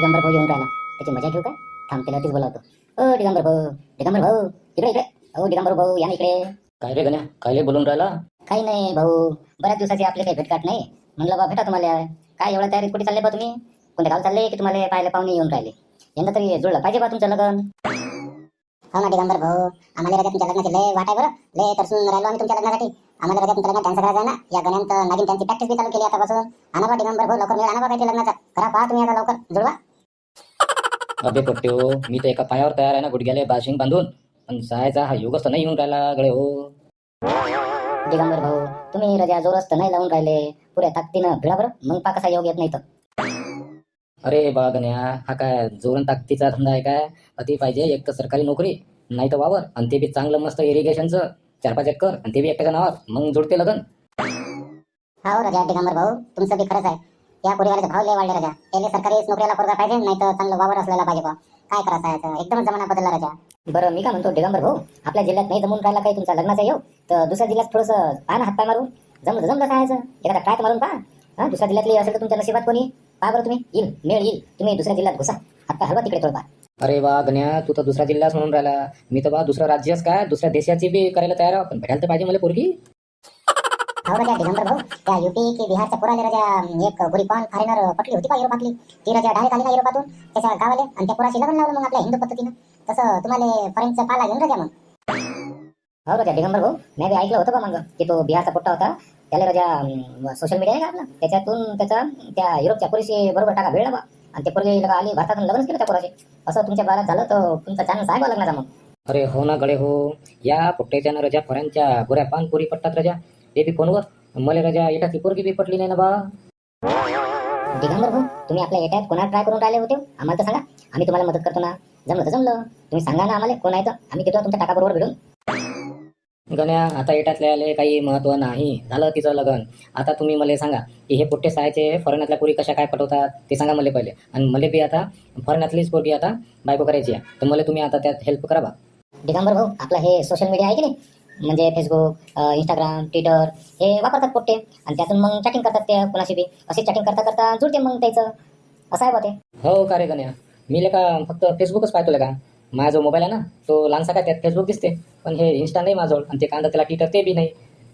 भाऊ येऊन राहिला. त्याची मजा घेऊ काय? थांब त्याला तीच बोलावतो. ओ दिगंबर भाऊ दिगंबर भाऊ इकडे इकडे. हो दिगंबर भाऊ या ना इकडे. काय रे गण्या काय बोलून राहिला? काही नाही भाऊ बऱ्याच दिवसाची आपली काही भेटगाठ नाही. म्हणलं बा भेटा तुम्हाला. काय एवढ्या तयारीत कुठे चालले बा तुम्ही? कोणत्या गाव चालले की तुम्हाला पाहायला पाहुणे येऊन राहिले? यंदा तरी जुळलं पाहिजे बा तुमचं लग्न. हो ना दिगंबर भाऊ. आम्हाला तुमच्या लग्नाची लय वाट आहे बरं. लय तरसून राहिलो आम्ही तुमच्या लग्नासाठी. आम्हाला रजा तुमच्या लग्नात डान्स करायचा आहे ना. या गाण्यात त्यांची प्रॅक्टिस बी चालू केली आतापासून भाऊ लवकर मिळा आणा बा काहीतरी लग्नाचा. करा पहा तुम्ही आता लवकर. जुळवा. अबे पोट्यो मी तर एका पायावर तयार आहे ना गुडघ्याला बाशिंग बांधून. पण जायचा हा योगच तर नाही येऊन राहिला गळे हो. दिगंबर भाऊ तुम्ही रजा जोरस्त नाही लावून राहिले. पुऱ्या ताकदीनं भिडा बरं. मग पा कसा योग येत नाही तर. अरे बा गण्या हा काय जोरण ताकदीचा धंदा आहे काय? अति पाहिजे एक तर सरकारी नोकरी नाही तर वावर. आणि ते बी चांगलं मस्त इरिगेशनचं चार पाच एकर आणि ते बी एकट्याच्या नावावर मग जोडते लग्न. हो राजा दिगंबर भाऊ तुमचं बी खरंच आहे. या परिवाराचे भाव लय वाढले राजा. त्याला सरकारी नोकरीला पोरगा पाहिजे नाही तर चांगलं वावर असलेला पाहिजे बा काय करायचं आहे याचं? एकदमच जमाना बदलला राजा. बरं मी काय म्हणतो दिगंबर भाऊ आपल्या जिल्ह्यात नाही जमून राहिला काही तुमचा लग्नाचा येऊ तर दुसऱ्या जिल्ह्यात थोडंसं पहा ना हातपाय मारून. जमलं जमलं काय एखादा ट्रॅक मारून पहा. हा दुसऱ्या जिल्ह्यातली असेल तर तुमच्या नशिबात कोणी? पहा बरं तुम्ही. येईल मेळ येईल. तुम्ही दुसऱ्या जिल्ह्यात घुसा. हातपाय हलवा तिकडे थोडं अरे वा गण्या तू तर दुसरा जिल्हाच म्हणून राहिला. मी तर बा दुसरं राज्यच काय? दुसऱ्या देशाची बी करायला तयार आहे पण भेटायला तर पाहिजे मला पोरगी. हो राजा दिगंबर भाऊ. त्या युपी की बिहारच्या पुराले राजा एक बुरीकॉन फॉरेनर पटली होती का युरोपातली. ती राजा डायरेक्ट आली ना युरोपातून त्याच्या गावाले. आणि त्या पुराशी लग्न लावलं मग आपल्या हिंदू पद्धतीनं. तसं तुम्हाला फॉरेनचं पाला घेऊन राजा मग हो राजा दिगंबर भाऊ. मी बी ऐकलं होतं का मग की तो बिहारचा पोट्टा होता. त्याला राजा सोशल मीडिया आहे का आपला? त्याच्यातून त्याचा त्या युरोपच्या पुरीशी बरोबर टाका भेटला बा. आणि ते पोरगी लगा आली भारतातून लग्नच केलं त्या पोराशी असं तुमच्या बाळात झालं तर तुमचा चान्स आहे बा लग्नाचा मग. अरे हो ना गडे हो. या पोट्ट्याच्या रजा फऱ्यांच्या गोऱ्या पान पुरी पट्टात रजा. ते बी फोनवर मला रजा एटाची पोरगी बी पटली नाही ना बा. दिगंबर भाऊ तुम्ही आपल्या एट्यात कोणा ट्राय करून राहिले होते? आम्हाला तर सांगा. आम्ही तुम्हाला मदत करतो ना. जमलं तर जमलं. तुम्ही सांगा ना आम्हाला कोण आहे तर. आम्ही तिथं तुमच्या टाका बरोबर भेटून. गण्या आता एटातल्या आले काही महत्त्व नाही. झालं तिचं लग्न. आता तुम्ही मला सांगा की हे पोट्टे सायचे फॉरेनातल्या पोरी कशा काय पटवतात ते सांगा मला पहिले. आणि मला बी आता फॉरेनातलीच पोरगी आता बायको करायची आहे. तर मला तुम्ही आता त्यात हेल्प करा बा. दिगंबर भाऊ आपलं हे सोशल मीडिया आहे की नाही? म्हणजे फेसबुक इंस्टाग्राम ट्विटर हे वापरतात पोट्टे. आणि त्यातून मग चॅटिंग करतात ते कोणाशी बी. अशी चॅटिंग करता करता जुळते मग त्याचं. असं आहे बा ते. हो का रे गण्या मी लेका फक्त फेसबुकच पाहतो का माझा जो मोबाईल आहे ना तो लहानसा काय त्यात फेसबुक दिसते. पण हे इंस्टा नाही माझजवळ आणि ते कांदा त्याला ट्विटर ते बी नाही.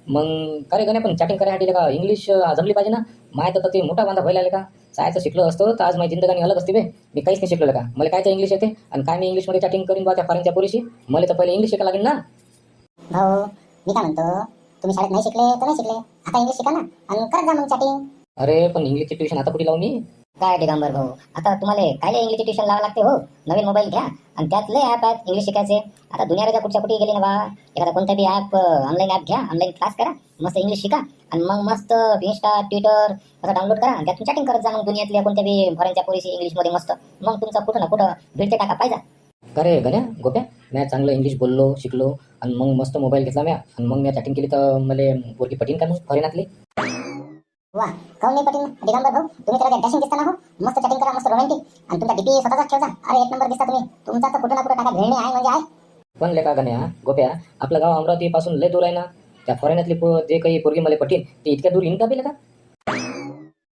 मग का रे गण्या पण चॅटिंग करायसाठी का इंग्लिश जमली पाहिजे ना? माहीत तर ते मोठा बांधा व्हायला का? सायचं शिकलो असतो तर आज माझी जिंदगानी अलग असते बे. मी काहीच नाही शिकलो का? मला काय इंग्लिश येते आणि काय मी इंग्लिशमध्ये चॅटिंग करीन बा त्या फॉरेनच्या पोरीशी? मला तर पहिले इंग्लिश शिकायला लागेल ना. भाऊ मी काय म्हणतो तुम्ही शाळेत नाही शिकले तर नाही शिकले. आता इंग्लिश शिका ना आणि करत जा मग चॅटिंग अरे पण इंग्लिशची ट्युशन आता कुठे लावू मी? काय दिगंबर भाऊ? आता तुम्हाला काय इंग्लिश ट्युशन लावा लागते हो? नवीन मोबाईल घ्या. आणि त्यात लय ॲप आहेत इंग्लिश शिकायचे. आता दुनियाच्या कुठच्या कुठे गेले ना बा? एखादा कोणता बी ॲप ऑनलाईन ॲप घ्या. ऑनलाईन क्लास करा. मस्त इंग्लिश शिका. आणि मग मस्त इंस्टा ट्विटर असं डाउनलोड करा. आणि त्यातून चॅटिंग करत जा मग दुनियातल्या कोणत्या बी फॉरेनच्या पोलिसी इंग्लिशमध्ये मस्त. मग तुमचा कुठं ना कुठं भिडते टाका. पाहिजे अरे गण्या गोप्या? मी चांगलं इंग्लिश बोललो शिकलो. आणि मग मस्त मोबाईल घेतला मी आणि मग मी चॅटिंग केली तर मला पोरगी पटीन का मग? फॉरेनातली वा काऊन नाही पटीन? दिगंबर भाऊ तुम्ही तर डॅशिंग दिसता ना हो मस्त चॅटिंग करा मस्त रोमॅन्टिक आणि तुमचा डीपी स्वतःच ठेवजा. अरे एक नंबर दिसता तुम्ही. तुमचा तर कुठं ना कुठं टाका भेळणे आहे म्हणजे आहे. पण लेका गण्या गोप्या आपलं गाव अमरावती पासून लय दूर आहे ना. त्या फॉरेनातली जे काही पोरगी मला पटीन ते इतक्या दूर येईन का बेले का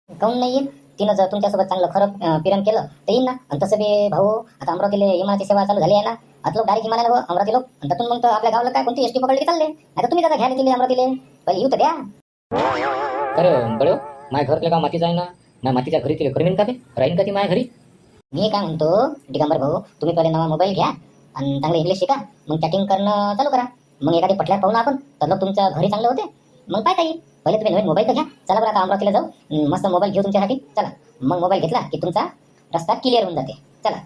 काऊन नाही येईल तिनं जर तुमच्यासोबत चांगलं खरं पिरण केलं तर येईल ना. आणि तसं बी भाऊ आता अमरावतीला विमानाची सेवा चालू झाली आहे ना. आता लोक डायरेक्ट विमानाला भाऊ अमरावती लोक. आणि त्यातून मग आपल्या गावाला काय कोणती एस टी पकडली की चालले? आता तुम्ही आता घ्यायला गेले अमरावतीला? पहिले येऊ तर द्या. अरे बळो माय घर का मातीच आहे ना? माय मातीच्या घरी तिला करमीन का ते? राहीन का ती माझ्या घरी? मी काय म्हणतो दिगंबर भाऊ तुम्ही पहिले नवा मोबाईल घ्या आणि चांगलं इंग्लिश शिका. मग चॅटिंग करणं चालू करा. मग एखादी पटल्यावर पाहू ना आपण. तर लोक तुमच्या घरी चांगलं होते. मग पाहता येईल. पहिले तुम्ही नवीन मोबाईल तर घ्या. चला बरं आता अमरावतीला जाऊ. मस्त मोबाईल घेऊ तुमच्यासाठी. चला. मग मोबाईल घेतला की तुमचा रस्ता क्लिअर होऊन जाते. चला.